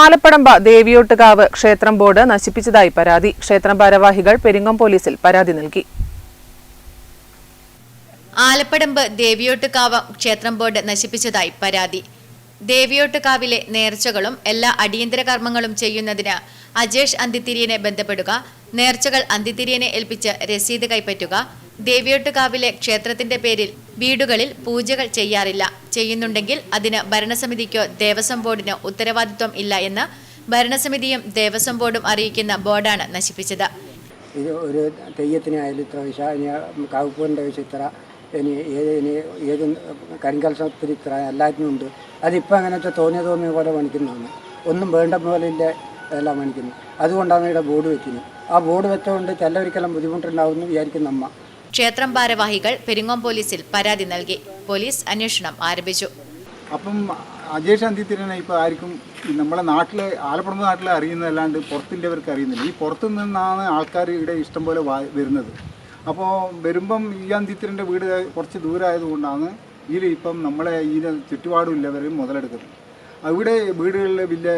ആലപ്പടമ്പ ദേവിയോട്ടുകാവ് ക്ഷേത്രം ബോർഡ് നശിപ്പിച്ചതായി പരാതി. ക്ഷേത്രം ഭാരവാഹികൾ പെരിങ്ങം പോലീസിൽ പരാതി നൽകി. ആലപ്പടമ്പ് ദേവിയോട്ടുകാവ് ക്ഷേത്രം ബോർഡ് നശിപ്പിച്ചതായി പരാതി. ദേവിയോട്ടുകാവിലെ നേർച്ചകളും എല്ലാ അടിയന്തര കർമ്മങ്ങളും ചെയ്യുന്നതിന് അജേഷ് അന്തിത്തിരിയനെ ബന്ധപ്പെടുക നേർച്ചകൾ അന്തിത്തിരിയനെ ഏൽപ്പിച്ച് രസീത് കൈപ്പറ്റുക ദേവിയോട്ടുകാവിലെ ക്ഷേത്രത്തിന്റെ പേരിൽ വീടുകളിൽ പൂജകൾ ചെയ്യാറില്ല. ചെയ്യുന്നുണ്ടെങ്കിൽ അതിന് ഭരണസമിതിക്കോ ദേവസ്വം ബോർഡിനോ ഉത്തരവാദിത്വം ഇല്ല എന്ന് ഭരണസമിതിയും ദേവസ്വം ബോർഡും അറിയിക്കുന്ന ബോർഡാണ് നശിപ്പിച്ചത്. ഇത് ഒരു തെയ്യത്തിനായാലും ഇത്ര വിശ കാവുപ്പൂരിന്റെ വിശ ഇത്ര ഇനി ഏത് ഇനി ഏത് കരിങ്കൽസത്തിന് ഇത്ര എല്ലാറ്റിനും ഉണ്ട്. അതിപ്പോൾ അങ്ങനെ വെച്ചാൽ തോന്നിയ തോന്നിയ പോലെ പണിക്കുന്നതാണ് ഒന്നും വേണ്ട പോലെ ഇല്ല എല്ലാം പണിക്കുന്നു. അതുകൊണ്ടാണ് ഇവിടെ ബോർഡ് വെക്കുന്നത്. ആ ബോർഡ് വെച്ചുകൊണ്ട് ചിലവർക്കെല്ലാം ബുദ്ധിമുട്ടുണ്ടാവുമെന്ന് വിചാരിക്കും നമ്മ ക്ഷേത്രം ഭാരവാഹികൾ പെരിങ്ങോം പോലീസിൽ പരാതി നൽകി. പോലീസ് അന്വേഷണം ആരംഭിച്ചു. അപ്പം അജേഷ് അന്തിത്തിരനെ ഇപ്പോൾ ആർക്കും നമ്മളെ നാട്ടിലെ ആലപ്പുഴ നാട്ടിൽ അറിയുന്നതല്ലാണ്ട് പുറത്തുള്ളവർക്ക് അറിയുന്നില്ല. ഈ പുറത്തു നിന്നാണ് ആൾക്കാർ ഇവിടെ ഇഷ്ടം പോലെ വരുന്നത്. അപ്പോൾ വരുമ്പം ഈ അന്തിത്തിരന്റെ വീട് കുറച്ച് ദൂരമായതുകൊണ്ടാണ് ഇതിൽ ഇപ്പം നമ്മളെ ഈ ചുറ്റുപാടും ഇല്ലവരും മുതലെടുക്കുന്നത്. അവിടെ വീടുകളിൽ വലിയ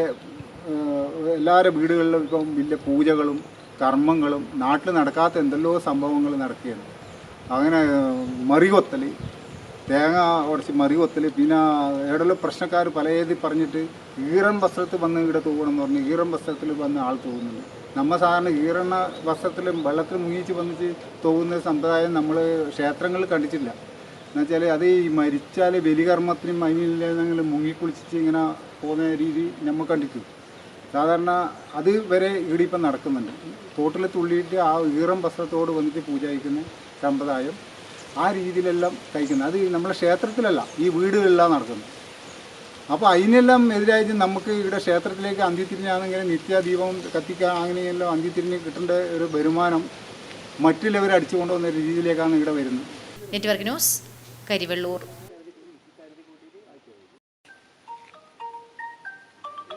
എല്ലാവരുടെ വീടുകളിലും ഇപ്പം വലിയ പൂജകളും കർമ്മങ്ങളും നാട്ടിൽ നടക്കാത്ത എന്തെല്ലോ സംഭവങ്ങൾ നടക്കുകയാണ്. അങ്ങനെ മറികൊത്തൽ തേങ്ങ ഉടച്ച് മറികൊത്തൽ പിന്നെ എവിടെയുള്ള പ്രശ്നക്കാർ പലത് പറഞ്ഞിട്ട് ഈറൻ വസ്ത്രത്തിൽ വന്ന് ഇവിടെ തൂവണം എന്ന് പറഞ്ഞ് ഈറൻ വസ്ത്രത്തിൽ വന്ന് ആൾ തൂവുന്നുണ്ട്. നമ്മൾ സാധാരണ ഈറണ വസ്ത്രത്തിൽ വെള്ളത്തിൽ മുങ്ങിച്ച് വന്നിച്ച് തൂവുന്ന സമ്പ്രദായം നമ്മൾ ക്ഷേത്രങ്ങളിൽ കണ്ടിട്ടില്ല. എന്നുവെച്ചാൽ അത് ഈ മരിച്ചാൽ ബലികർമ്മത്തിനും അതിനില്ലെങ്കിൽ മുങ്ങിക്കുളിച്ചിട്ട് ഇങ്ങനെ പോകുന്ന രീതി നമ്മൾ കണ്ടിട്ടു സാധാരണ അത് വരെ ഇവിടെ നടക്കുന്നുണ്ട്. തോട്ടിൽ തുള്ളിയിട്ട് ആ ഈറം വസ്ത്രത്തോട് വന്നിട്ട് പൂജ അയക്കുന്ന സമ്പ്രദായം ആ രീതിയിലെല്ലാം കഴിക്കുന്നത് അത് നമ്മളെ ക്ഷേത്രത്തിലല്ല ഈ വീടുകളിലാണ് നടക്കുന്നത്. അപ്പോൾ അതിനെല്ലാം എതിരായിട്ട് നമുക്ക് ഇവിടെ ക്ഷേത്രത്തിലേക്ക് അന്തിത്തിരിഞ്ഞാണെങ്കിലും നിത്യദീപം കത്തിക്കുക അങ്ങനെയെല്ലാം അന്തിത്തിരിഞ്ഞ് കിട്ടേണ്ട ഒരു വരുമാനം മറ്റുള്ളവരെ അടിച്ചു കൊണ്ടുവന്ന രീതിയിലേക്കാണ് ഇവിടെ വരുന്നത്. Network news Karivellur.